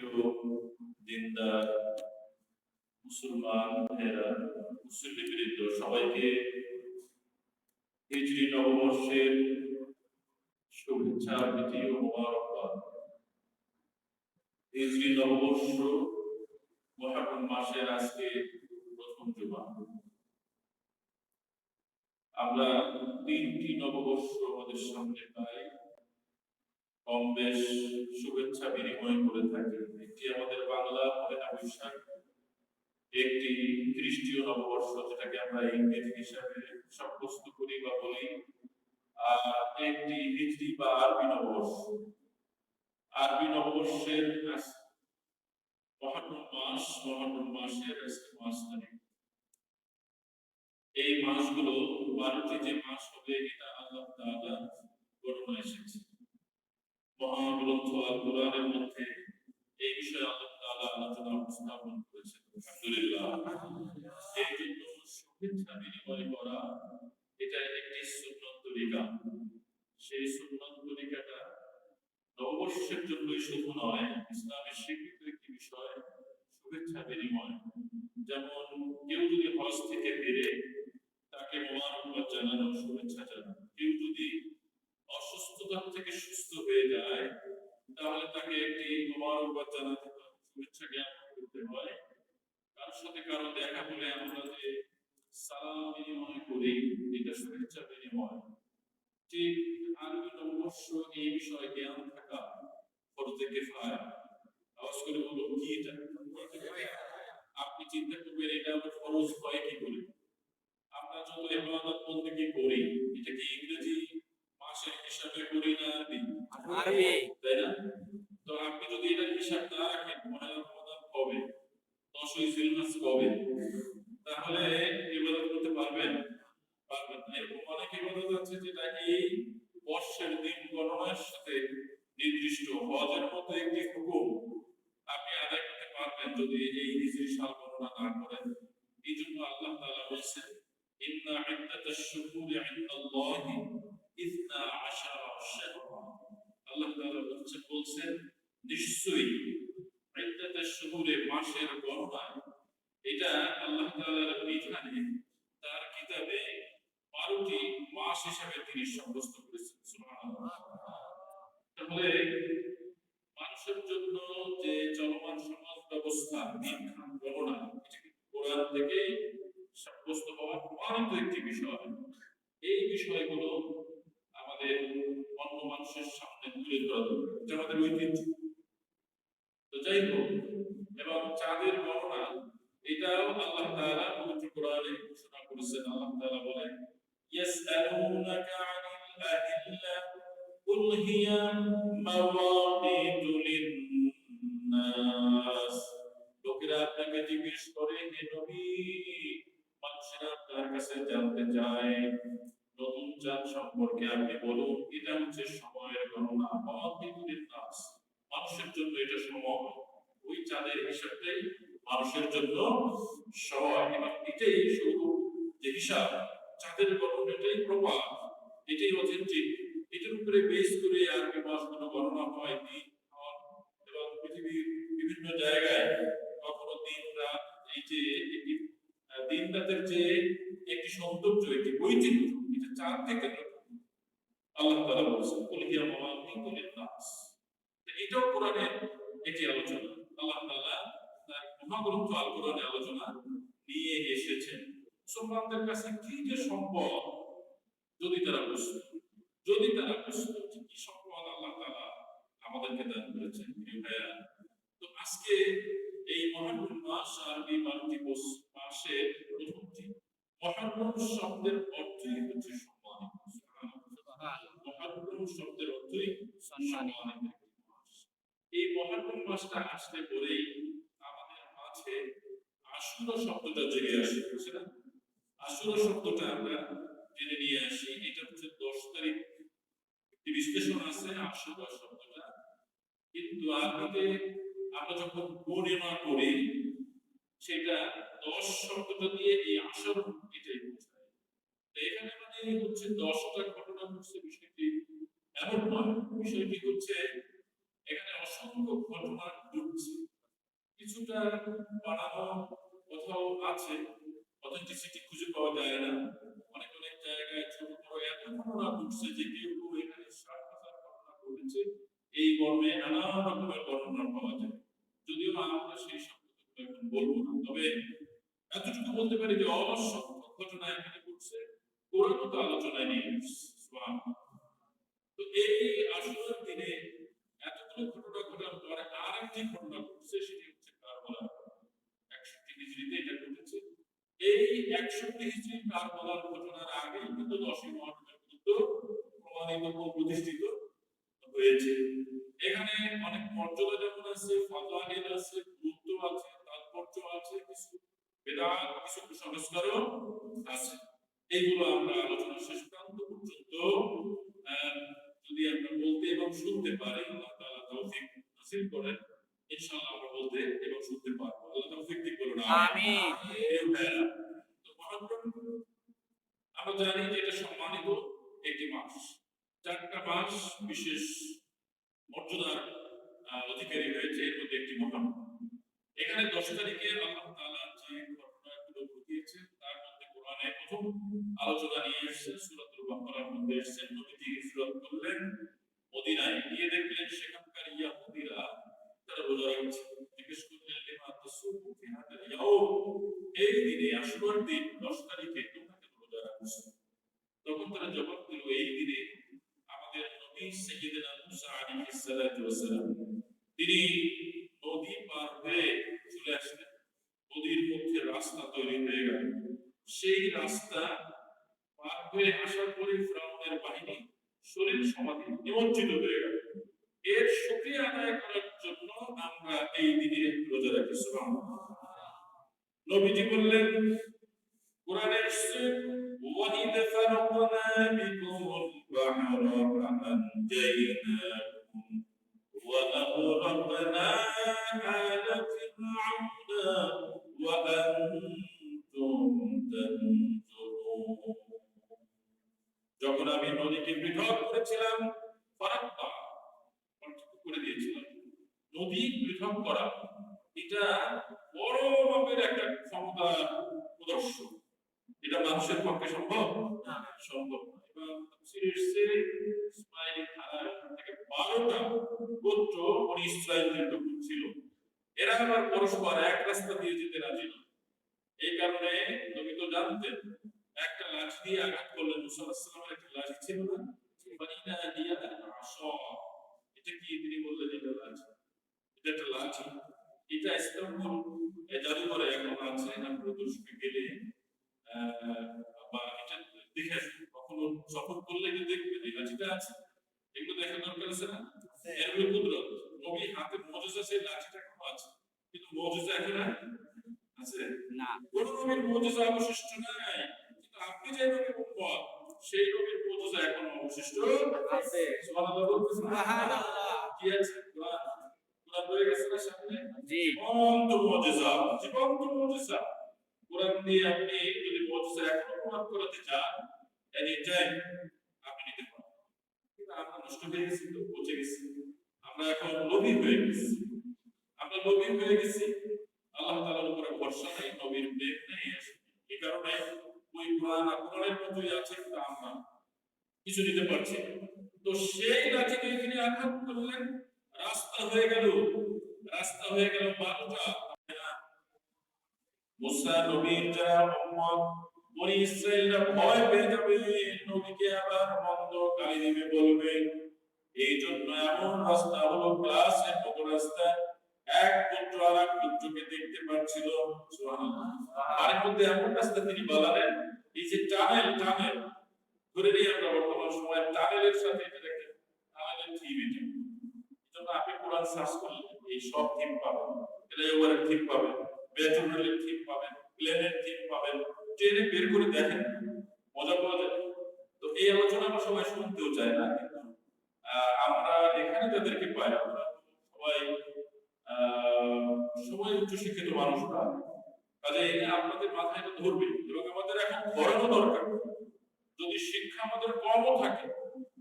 দিনদার, মুসলমান, ভাইয়েরা মুসলিম বৃন্দ, সবাইকে হিজরি নববর্ষের শুভেচ্ছা, প্রীতি ও মোবারকবাদ। হিজরি নববর্ষ মহারম মাসের আজকে প্রথম জুমা আমরা তিনটি নববর্ষ আমাদের সামনে কম বেশ শুভেচ্ছা বিনিময় করে থাকি। একটি আমাদের বাংলা পহেলা বৈশাখ একটি খ্রিস্টীয় নববর্ষ, যেটাকে আমরা ইংরেজি হিসাবে সাব্যস্ত করি বা বলি। আর একটি হিজরি বা আরবি নববর্ষ। আরবি নববর্ষের মাস মহারম মাসের তারিখ। এই মাসগুলো, বারোটি যে মাস হবে, এটা আল্লাহ তাআলা গণনা এসেছে। মহাগ্রন্থ আল কোরআনের মধ্যে এই বিষয়ে আল্লাহ তাআলা আলোচনা উপস্থাপন করেছেন। আলহামদুলিল্লাহ। এই জন্য শুভেচ্ছা বিনিময় করা, এটা একটি সুন্নত তরিকা সেই সুন্নত তরিকাটা নববর্ষের জন্যই শুধু নয়, ইসলামের স্বীকৃত একটি বিষয়, শুভেচ্ছা বিনিময়। যেমন কেউ যদি হজ থেকে ফিরে তাকে মোবারকবাদ জানানো শুভেচ্ছা জানানো কেউ যদি অসুস্থতা থেকে সুস্থ হয়ে যায় তাহলে তাকে একটি মোবারকবাদ জানাতে হয় শুভেচ্ছা জ্ঞাপন করতে হয় কারোর সাথে কারও দেখা হলে আমরা যে সালাম বিনিময় করি এটা শুভেচ্ছা বিনিময়। ঠিক আরবি নববর্ষ এই বিষয়ে জ্ঞান থাকা ফরজে কেফায়া আওয়াজ করে বলো কি এটা? আপনি চিন্তা করবেন এটা আবার ফরজ হয় কি করে? আমরা যত ইবাদত বন্দেগী করি এটা কি ইংরেজি মাসের হিসাবে করি না আরবি? তাই না? তো আপনি যদি এটা হিসাব না রাখেন পহেলা রমাদান কবে দশই কবে তাহলে ইবাদত করতে পারবেন পারবেন না। এরকম অনেক ইবাদত আছে যেটা এই বর্ষের দিন গণনার সাথে নির্দিষ্ট, হজের মতো একটি হুকুম আপনি আদায় করতে পারবেন যদি এই হিজরি সাল গণনা না করেন। এই জন্য আল্লাহ তাআলা বলছেন, ইন্না ইদ্দাতাশ শুহুরি ইনদাল্লাহি ইসনা আশারা শাহরা আল্লাহ তাআলা বলছে বলছেন, নিশ্চয়ই মাসের গণনা এটা আল্লাহ তাআলার বিধানে তার কিতাবে বারোটি মাস হিসাবে তিনি সাব্যস্ত করেছেন তাহলে মানুষের জন্য যে চলমান সমাজ ব্যবস্থা বিজ্ঞান গণনা এটা কিন্তু কোরআন থেকে সাব্যস্ত হওয়া প্রমাণিত একটি বিষয়? এই বিষয়গুলো আমাদের অন্য মানুষের সামনে তুলে ধরা দরকার। এটা আমাদের ঐতিহ্য। যাই হোক, এবং চাঁদের গণনা এটাও আল্লাহ তাআলা পবিত্র কোরআনে ঘোষণা করেছেন। আল্লাহ তাআলা বলেন, ইয়াসআলুনাকা আনিল আহিল্লা, কুল হিয়া মাওয়াকিতু লিন-নাস। লোকেরা আপনাকে জিজ্ঞেস করে, হে নবী, মানুষেরা আপনার কাছে জানতে চায়, নতুন চাঁদ সম্পর্কে আপনি বলুন, এটা হচ্ছে সময়ের গণনা, মাওয়াকিতু লিন-নাস। মানুষের জন্য এটা সময় ওই চাঁদের হিসাবটাই মানুষের জন্য সময় এবং এটাই শুধু যে হিসাব, চাঁদের গণনাটাই প্রমাণ, এটাই অথেন্টিক এটার উপরে বেস করে আরবি মাসগুলো গণনা হয় দিন এবং পৃথিবীর বিভিন্ন জায়গায় কখনো দিন রাত, এই যে একটি দিন রাতের যে একটি সৌন্দর্য, একটি বৈচিত্র্য, এটা চাঁদ থেকে আল্লাহ তাআলা বলছেন, কুল হিয়া মাওয়াকিতু লিন-নাস তো এটাও কোরআনের একটি আলোচনা। আল্লাহ তাআলা তার মহাগ্রন্থ আল কোরআনে আলোচনা নিয়ে এসেছেন। মুসলমানদের কাছে কি যে সম্পদ যদি তারা বুঝতো যদি তারা বুঝতো কি সম্পদ আল্লাহ তাআলা আমাদেরকে দান করেছেন ভাইয়া তো আজকে এই মহারম মাস আরবি বারোটি বস- মাসের প্রথমটি। মহারম শব্দের অর্থই হচ্ছে সম্মানিত। মহারম শব্দের অর্থই সম্মানিত। মাস এই মহারম মাসটা আসলে পরেই আমাদের মাঝে আশুরা শব্দটা জেগে আসে বুঝছে না? আশুরা শব্দটা আমরা জেনে নিয়ে আসি, এটা হচ্ছে দশ তারিখ। একটি বিশ্লেষণ আছে আশুরা শব্দটা। কিন্তু আরবিতে আমরা যখন গণনা করি সেটা দশ শব্দটা দিয়ে এই আসর এটাই বোঝায়। এখানে মানে হচ্ছে দশটা ঘটনা হচ্ছে বিষয়টি এমন নয়। বিষয়টি হচ্ছে এখানে অসংখ্য ঘটনা ঘটছে। কিছুটা বাড়ানো কোথাও আছে অথেন্টিসিটি খুঁজে পাওয়া যায় না। অনেক অনেক জায়গায় ছোট বড় এত ঘটনা ঘটছে যে কেউ এখানে ষাট হাজার ঘটনা ঘটেছে। এই মর্মে নানা রকমের বর্ণনা পাওয়া যায়। যদিও আমরা সেই কথা এখন বলব না। তবে এতটুকু বলতে পারি যে অসংখ্য ঘটনা এখানে ঘটছে। কোরআন তো আলোচনায় নিয়ে এসেছে তো এই আসলের দিনে ঘটনা ঘটার পরে আর একটি ঘটনা ঘটছে সেটি হচ্ছে কারবালা। একষট্টি হিজড়িতে এটা ঘটেছে। এই একষট্টি হিজড়ি কারবালার ঘটনার আগেই কিন্তু দশই মহরমের যুদ্ধ প্রমাণিত ও প্রতিষ্ঠিত হয়েছে। এখানে অনেক মর্যাদা যেমন আছে ফাজাইল আছে, গুরুত্ব আছে, তাৎপর্য আছে, কিছু বেদাত, কিছু কুসংস্কারও আছে। এইগুলো আমরা আলোচনা শেষ প্রান্ত পর্যন্ত যদি আমরা বলতে এবং শুনতে পারি আল্লাহ তৌফিক নসিব করেন। ইনশাআল্লাহ আমরা বলতে এবং শুনতে পারব। আল্লাহ তৌফিক দিক করুন আমিন। তো মহাপ্রভু, আমরা জানি যে এটা সম্মানিত একটি মাস। চারটা মাস বিশেষ মর্যাদার অধিকারী হয়েছে এর মধ্যে একটি মহান। এখানে দশ তারিখে আল্লাহ তাআলা যে ঘটনাগুলো ঘটিয়েছেন তার মধ্যে কোরআনে প্রথম আলোচনা নিয়ে এসেছেন সূরাতুল বাকারার মধ্যে এসেছেন। নবীজি হিজরত করলেন মদিনায় গিয়ে দেখলেন সেখানকার ইয়াহুদিরা তারা রোজা রাখছে জিজ্ঞেস করলেন লিমা তাসুমু ফি এই দিনে আশুরার দিন 10 তারিখে তোমরা রোজা রাখছো তখন তারা জবাব দিল, এই দিনে আমাদের নবী সাইয়্যিদনা মুসা আলাইহিস সালাতু ওয়াস তিনি নদী পার হয়ে চলে আসলেন। নদীর মধ্যে রাস্তা তৈরি হয়ে গেল। সেই রাস্তা পার হয়ে আসার পরে ফ্রাউনের বাহিনী শরীর সমাধি নিমজ্জিত হয়ে গেল। এর সুক্রিয়া আদায় করার জন্য আমরা এই দিনে রোজা রাখি নবীজি বললেন কোরআনের এসেছে নদীকে পৃথক করেছিলাম ফারাক্তা করে দিয়েছিলাম। নদী পৃথক করা, এটা বড় মাপের একটা ক্ষমতা প্রদর্শন এটা মানুষের পক্ষে সম্ভব? সম্ভব না। এবং এসেছে ইসমাইলি থানার থেকে বারোটা গোত্র বনি ইসরায়েলদের লোক ছিল। এরা আবার পরস্পর এক রাস্তা দিয়ে যেতে রাজি না এই কারণে নবী তো জানতেন, একটা লাঠি দিয়ে আঘাত করলেন মুসা সালামের ছিল না ফাইনা দিয়া আসা এটা কি তিনি বললেন এটা লাঠি? এটা একটা লাঠি। এটা ইস্তাম্বুল জাদুঘরে এখন আছে আপনারা দর্শকে গেলে বা এটা দেখে কখনো সফর করলে এটা দেখবেন এই লাঠিটা আছে। এগুলো দেখা দরকার আছে না? এগুলো কুদরত। নবী হাতে মজেজা সেই লাঠিটা এখনও আছে। কিন্তু মজেজা এখন আর আছে? না। কোন নবীর মজেজা অবশিষ্ট নাই। কিন্তু আপনি যে নবীর উম্মত সেই নবীর মজেজা এখনও অবশিষ্ট। আছে। সুবহানাল্লাহ সুবহানাল্লাহ। কি আছে? কোরআন। কোরআন রয়ে গেছে না সামনে? জি। জীবন্ত মজেজা। জীবন্ত মজেজা। কোরআন দিয়ে আপনি যদি মজেজা এখনও প্রমাণ করাতে চান এনি টাইম আপনি নিতে পারেন কিন্তু আমরা নষ্ট হয়ে গেছি তো পচে গেছি। আমরা এখন লোভী হয়ে গেছি। আমরা লোভী হয়ে গেছি। আল্লাহ তাআলার উপরে ভরসা নেই নবীর প্রেম নেই। এই কারণে ওই কোরআন আর মতোই আছে কিন্তু আমরা। কিছু দিতে পারছি তো সেই লাঠিকে তিনি আঘাত করলেন, রাস্তা হয়ে গেল। রাস্তা হয়ে গেল বারোটা। মুসা নবীর যারা উম্মত, বনি ইসরায়েলরা ভয় পেয়ে যাবে। নবীকে আবার মন্দ গালি দিবে বলবে। এই জন্য এমন রাস্তা হলো ক্লাসের মতো রাস্তা এক পুত্র আর এক পুত্রকে দেখতে পাচ্ছিল। তার মধ্যে এমন রাস্তা তিনি বানালেন এই যে টানেল টানেল ধরে নিয়ে আমরা বর্তমান সময় টানেলের সাথে এটা দেখেন টানেলের থিম এটা। জন্য আপনি কোরআন সার্চ করলে এই সব থিম পাবেন। রেলওয়ের থিম পাবেন মেট্রো রেলের থিম পাবেন প্লেনের থিম পাবেন। ট্রেনে বের করে দেখেন এই আপনাদের মাথায় এটা ধরবে। এবং আমাদের এখন ধরানো দরকার। যদি শিক্ষা আমাদের কমও থাকে,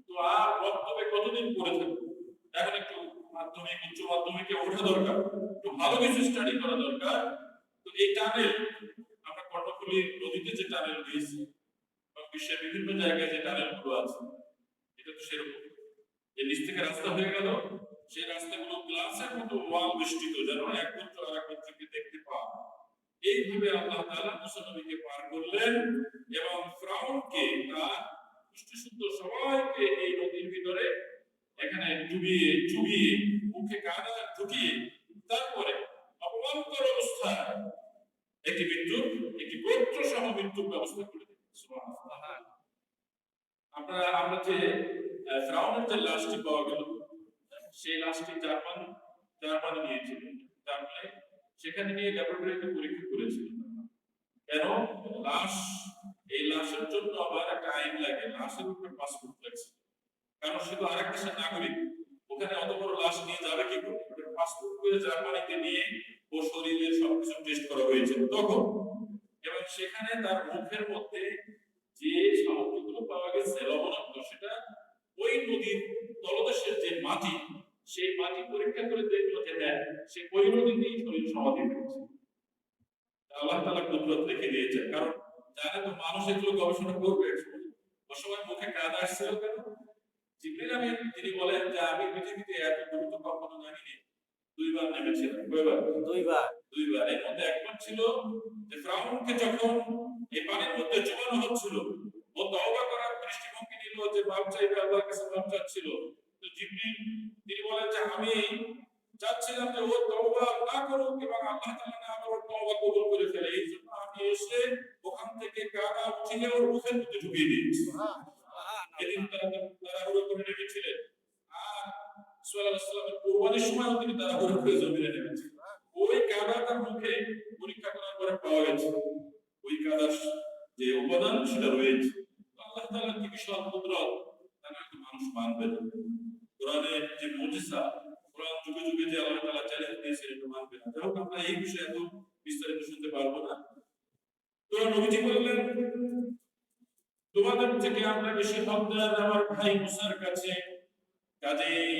তো আর বক্তব্যে কতদিন পড়ে থাকবে? এখন একটু মাধ্যমিক, উচ্চ মাধ্যমিকে ওঠা দরকার, একটু ভালো কিছু স্টাডি করা দরকার। তো এই টানেল আমরা কর্ণফুলী নদীতে যে টানেল দিয়েছি, বা বিশ্বের বিভিন্ন জায়গায় যে টানেল আছে, এটা তো সেরকম। যে নিচ থেকে রাস্তা হয়ে গেল। সেই রাস্তাগুলো গ্লাসের মতো ওয়াল বেষ্টিত যেন এক আর এক দেখতে পাওয়া। এইভাবে আল্লাহ তাআলা মুসা নবীকে পার করলেন এবং ফ্রাউনকে তার পুষ্টিশুদ্ধ সবাইকে এই নদীর ভিতরে এখানে ডুবিয়ে, চুবিয়ে, মুখে কাদা ঢুকিয়ে তারপরে অপমানকর অবস্থায় একটি মৃত্যুর, একটি গোত্র সহ মৃত্যুর ব্যবস্থা করে দিলেন। আমরা আমরা যে ফ্রাউনের যে লাশটি পাওয়া গেল, সেই লাশটি জার্মান, জার্মানি নিয়েছিল জার্মানি সেখানে নিয়ে ল্যাবরেটরিতে পরীক্ষা করেছিল। কেন? লাশ, এই লাশের জন্য আবার একটা আইন লাগে। লাশের উপরে পাসপোর্ট লাগছে। কারণ সে তো আরেক দেশের নাগরিক। ওখানে অত বড় লাশ নিয়ে যাবে কি করে? পাসপোর্ট করে জার্মানিতে নিয়ে ও শরীরের সবকিছু টেস্ট করা হয়েছিল তখন এবং সেখানে তার মুখের মধ্যে যে সামগ্রীগুলো পাওয়া গেছে, লবণাক্ত, সেটা ওই নদীর তলদেশের যে মাটি সেই মাটি পরীক্ষা করে দেখল যে হ্যাঁ সে ওই নদীতেই শরীর সমাধি আল্লাহ তালা কুদরত রেখে দিয়েছেন। কারণ জানে তো মানুষ এগুলো গবেষণা করবে। সময় মুখে কাদা আসছিল কেন? জিবরিল আমিন তিনি বলেন যে আমি পৃথিবীতে এত দ্রুত কখনো নামিনি দুইবার নেমেছিলাম। কয়বার? দুইবার। দুইবার। এর মধ্যে একবার ছিল যে ফ্রাউনকে যখন এই পানির মধ্যে হচ্ছিল ও তওবা করার দৃষ্টিভঙ্গি নিল যে মাপ চাইবে আল্লাহর কাছে চাচ্ছিল। জিবরিল তিনি বলেন যে আমি চাচ্ছিলাম যে ও তওবা না করুক এবং আল্লাহ তাআলা না ওর তওবা কবুল করে ফেলে। এই জন্য আমি এসে ওখান থেকে কাদা উঠিয়ে ওর মুখের মধ্যে ঢুকিয়ে দিয়েছি এদিন তারা তাড়াহুড়ো করে নেমেছিলেন। আর সাল্লাল্লাহু আলাইহি কুরবানির সময়ও তিনি তাড়াহুড়ো করে জমিনে নেমেছিলেন ওই কাদা তার মুখে পরীক্ষা করার পরে পাওয়া গেছে ওই কাদার যে উপাদান সেটা রয়েছে। আল্লাহ তাআলার কি বিশাল কুদরত। মানুষ মানবে কোরআনের যে মুজিজা, কোরআন যুগে যুগে যে আল্লাহ তাআলা চ্যালেঞ্জ এটা মানবে না। যাই হোক, আমরা এই বিষয়ে এত বিস্তারিত শুনতে পারব না। নবীজি বললেন, তোমাদের থেকে আমরা বেশি আমার ভাই মুসার কাছে। কাজেই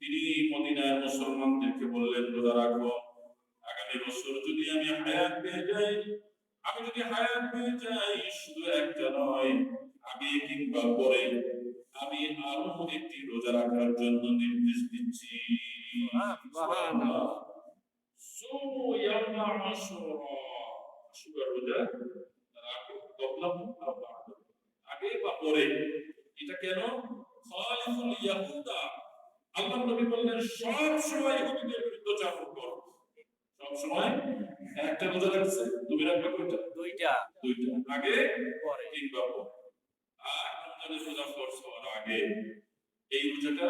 তিনি মদিনার মুসলমানদেরকে বললেন, রোজা রাখো। আগামী বছর যদি আমি হায়াত পেয়ে যাই, আমি যদি হায়াত পেয়ে যাই, শুধু একটা নয়, আগে কিংবা পরে আমি আরও একটি রোজা রাখার জন্য নির্দেশ দিচ্ছি। রোজা। আগে বা পরে। এটা কেন? খালিফুল ইয়াহুদা। আল্লাহ নবী বললেন সব সময় ইহুদিদের বিরুদ্ধে চাপন করো। সব সময়? একটা রোজা রাখছে তুমি রাখবে কোনটা দুইটা। দুইটা। আগে পরে। কিংবা পরে। আর রমজানের রোজা ফরজ হওয়ার আগে এই রোজাটা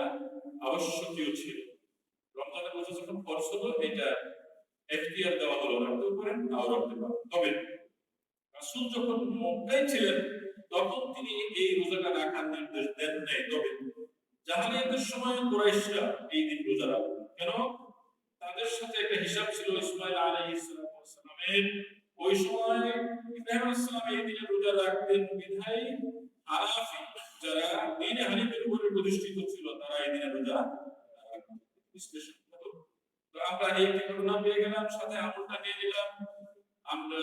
আবশ্যকীয় ছিল। রমজানের রোজা যখন ফরজ হলো, এটা এখতিয়ার দেওয়া হলো রাখতেও পারেন, নাও রাখতে পারেন। তবে রাসূল যখন মক্কায় ছিলেন, তখন তিনি এই রোজাটা রাখার নির্দেশ দেন নাই। তবে জাহালিয়াতের সময় কুরাইশরা এই দিন রোজা রাখত কেন? তাদের সাথে একটা হিসাব ছিল ইসমাইল আলাইহিস সালামের ওই সময় ইব্রাহিম আলাইহিস এই দিনে রোজা রাখতেন বিধায় হানাফি যারা দিনে হানিফের উপরে প্রতিষ্ঠিত ছিল তারা এই দিনে রোজা বিশ্লেষণ করো। তো আমরা এই ঘটনা পেয়ে গেলাম সাথে আমলটা নিয়ে নিলাম আমরা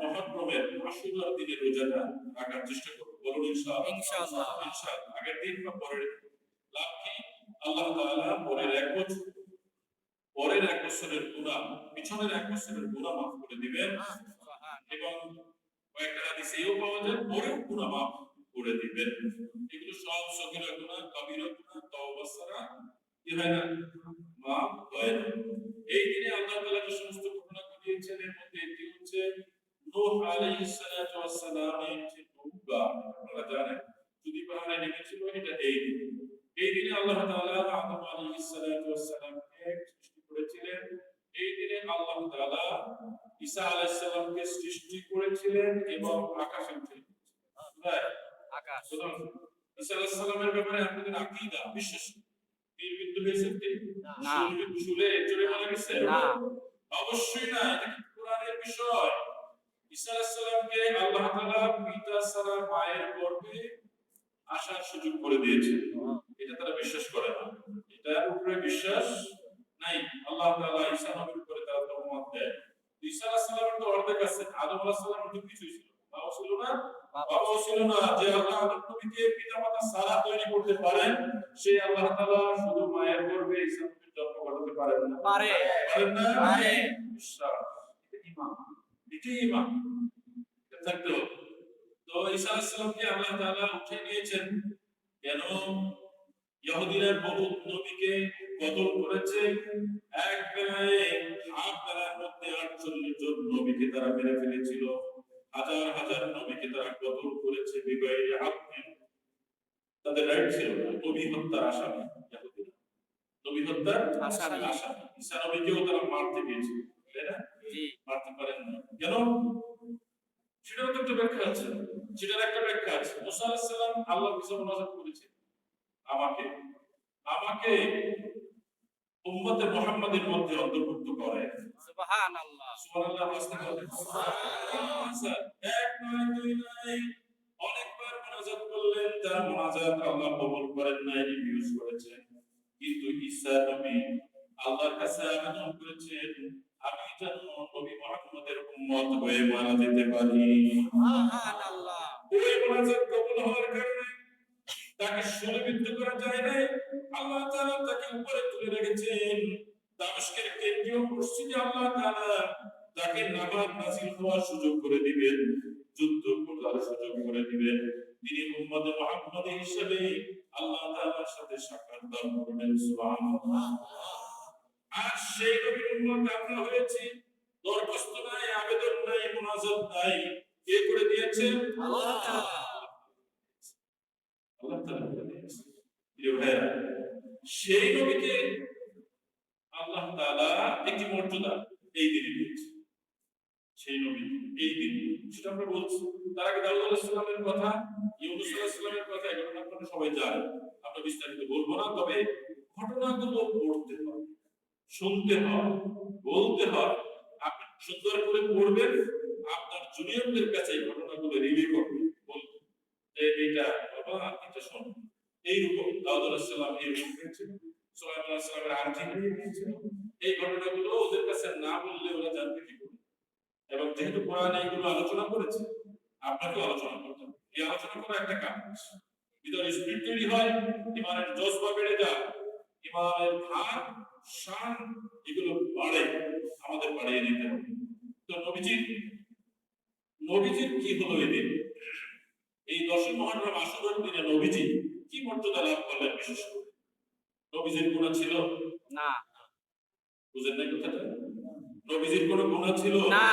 মহাক্রমের আশুরার দিনে রোজাটা রাখার চেষ্টা করব বলুন ইনশাআল্লাহ ইনশাআল্লাহ। ইনশাআল্লাহ আগের দিন বা পরের। লাভ কি আল্লাহ তাআলা পরের এক বছর পরের এক বছরের গুনাহ পিছনের এক বছরের গুনাহ মাফ করে দিবেন এবং কয়েকটা হাদিসে এও পাওয়া যায় পরেও গুনাহ মাফ করে দিবেন। এগুলো সব সগীরা গুনাহ কবিরা ছাড়া কি হয় না? মাফ হয় না। এই দিনে আল্লাহ তাআলা যে সমস্ত ঘটনা ঘটিয়েছেন, এর মধ্যে একটি হচ্ছে, নূহ যে নৌকা আপনারা জানেন, যদি পাহাড়ে নেমেছিল, এটা এই দিন। এই দিনে আল্লাহ আদম সৃষ্টি করেছিলেন। এই দিনে আল্লাহ ঈসা সৃষ্টি করেছিলেন এবং আকাশে আকাশ। ঈসা আলাইহিস ব্যাপারে আপনাদের আকীদা বিশ্বাস? হয়েছেন কি? না। শুলে চলে মারা গেছে? না। অবশ্যই না এটা কি কোরআনের বিষয়। ঈসা আল্লাহ তাআলা পিতা ছাড়া মায়ের গর্ভে আসার সুযোগ করে দিয়েছে। এটা তারা বিশ্বাস করে না। এটার উপরে বিশ্বাস নাই। আল্লাহ তাআলা ঈসা নবীর উপরে তারা তহমত দেয়। ঈসা আলাইহিস সালামের তো অর্ধেক আছে। আদম আলাইহিস সালামের তো কিছুই ছিল বাবা ছিল না। বাবাও ছিল না যে আল্লাহ নবীকে পিতামাতা সারা তৈরি করতে পারেন সেই আল্লাহ তাআলা শুধু মায়ের গর্ভে ঈসা জন্ম ঘটাতে পারেন না। পারে। পারেন না? পারে। বিশ্বাস এটা থাকতে তো ঈসা আলাইহিস সালামকে আল্লাহ তাআলা উঠে নিয়েছেন কেন? ইহুদিরা বহু নবীকে কতল করেছে? এক বেলায় হাফ বেলার মধ্যে আটচল্লিশ জন নবীকে তারা মেরে ফেলেছিল। হাজার হাজার নবীকে তারা কতল করেছে তাদের রাইট ছিল না নবী হত্যার আসামি নবী হত্যার আসামি। আসামি। ঈসা নবীকেও তারা মারতে গিয়েছিল তাই না? মারতে পারেন না কেন? সেটারও তো একটা ব্যাখ্যা আছে। সেটার একটা ব্যাখ্যা আছে। মুসা আল্লাহর কাছে করেছে। আমাকে আমাকে উম্মতে মুহাম্মাদের মধ্যে অন্তর্ভুক্ত করে। সুবহানাল্লাহ। সুবহানাল্লাহ আচ্ছা, এক নয় দুই নয়। অনেকবার মুনাজাত করলেন তার মুনাজাত আল্লাহ কবুল করেন নাই রিভিউজ করেছেন। কিন্তু ঈসা নবী আল্লাহর কাছে আবেদন করেছেন আমি যেন নবী মুহাম্মদের উম্মত হয়ে মারা যেতে পারি। সুবহানাল্লাহ। ওই মুনাজাত কবুল হওয়ার কারণে তাকে শূলবিদ্ধ করা যায়। আল্লাহ তাআলা তাকে উপরে তুলে রেখেছেন। দামেস্কের কেন্দ্রীয় মসজিদে আল্লাহ তাআলা তাকে নামাজ নাজিল হওয়ার সুযোগ করে দিবেন, যুদ্ধ করার সুযোগ করে দিবেন। তিনি উম্মত মুহাম্মদ হিসেবে আল্লাহ তাআলার সাথে সাক্ষাৎ দান করবেন, সুবহানাল্লাহ। আর সেই নবীর উম্মত আমরা হয়েছি। দরখাস্ত নাই, আবেদন নাই, মুনাজাত নাই। কে করে দিয়েছে? আল্লাহ। তাআলা। আল্লাহ তাআলা প্রিয় ভাইরা সেই নবীকে আল্লাহ একটি মর্যাদা এই দিনে দিয়েছে। সেই নবী এই দিন সেটা আমরা বলছি, তার আগে দাউদ কথা, ইউনুস কথা এগুলো আপনারা সবাই জানেন। আমরা বিস্তারিত বলব না, তবে ঘটনাগুলো পড়তে হয় শুনতে হয় বলতে হয় আপনি সুন্দর করে পড়বেন, আপনার জুনিয়রদের কাছে ঘটনাগুলো রিলে করবেন। বলবেন যে এইটা বাবা এটা শোন এইরকম দাউদ আলাইহিস সালাম এইরকম হয়েছিল সোহাইব আলাইহিস সালামের আর্জি গিয়েছিল। এই ঘটনাগুলো ওদের কাছে না বললে ওরা জানবে কি করে? এবং যেহেতু কোরআন এইগুলো আলোচনা করেছে, আপনাকে আলোচনা করতে হবে। এই আলোচনা করা একটা কাজ। ভিতরে স্পিড তৈরি হয়, ইমানের জজবা বেড়ে যায়, ইমানের ধান শান এগুলো বাড়ে, আমাদের বাড়িয়ে নিতে হবে। তো নবীজির নবীজির কি হলো এদিন? এই দশই মহারম আসরের দিনে নবীজি কি মর্যাদা লাভ করলেন বিশেষ করে? নবীজির গুণ ছিল? না। বুঝেন না কথাটা? নবীজির কোনো গুণ ছিল? না।